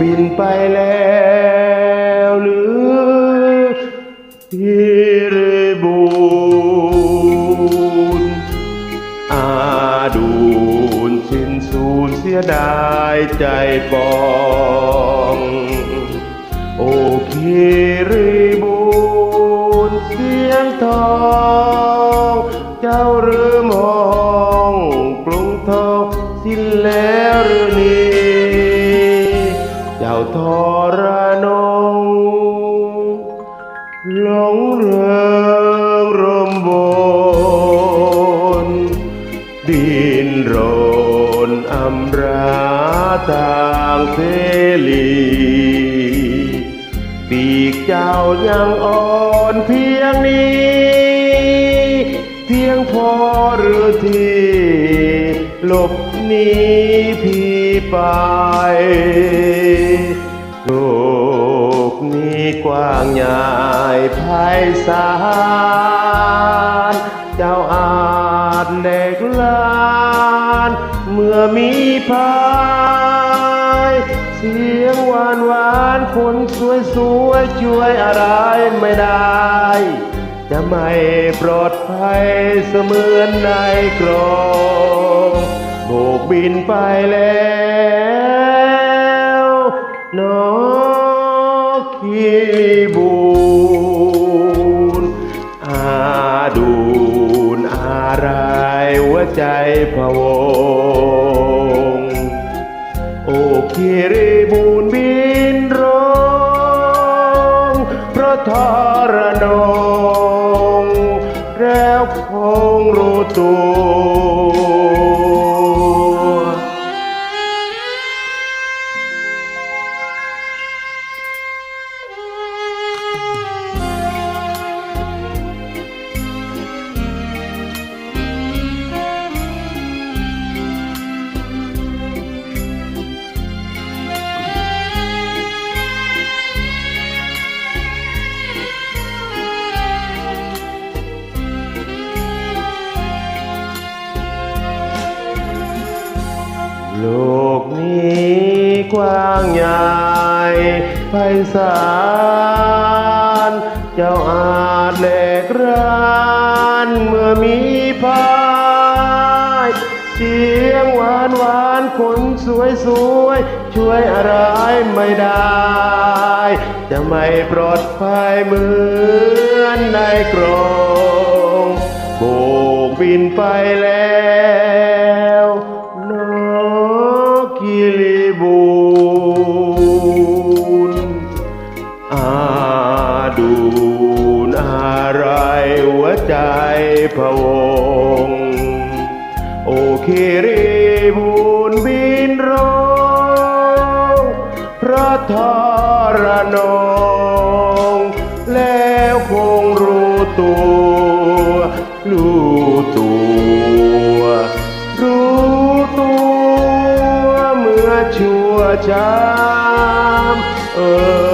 บินไปแล้วหรือที่ริบูนอาดูนสิ้นสูญเสียดายใจปองโอคีรีบูนเสียงทองเจ้าหรือมองกรุงทองสิ้นแล้ว ทรนงหลงเริงรมบน ดินรนอำราทางเสรีปีกเจ้ายังอ่อนเพียงนี้ เพียงพอหรือที่หลบหนีพี่ไป โลกนี้กว้างใหญ่ไพศาล เจ้าอาจเด็กลาน เมื่อมีพายเสียงหวานหวานคนสวยสวยช่วยอะไรไม่ได้ จะไม่ปลอดภัยเสมือนในกรองโบกบินไปแล้ว โอคีรีบูนบินร้องพระธารนงแล้วคงรู้ตัว โลกนี้กว้างใหญ่ไพศาล เจ้าอาจแหลกรานเมื่อมีพายเสียงหวานหวานคนสวยสวยช่วยอะไรไม่ได้ จะไม่ปลอดภัยเหมือนในกรงโบกบินไปแล้ว อาดูนอะไรหัวใจพะวง โอคีรีบูนบินร้องพระทรนงแล้วคงรู้ตัวรู้ตัวรู้ตัวเมื่อชั่วช้ำเออ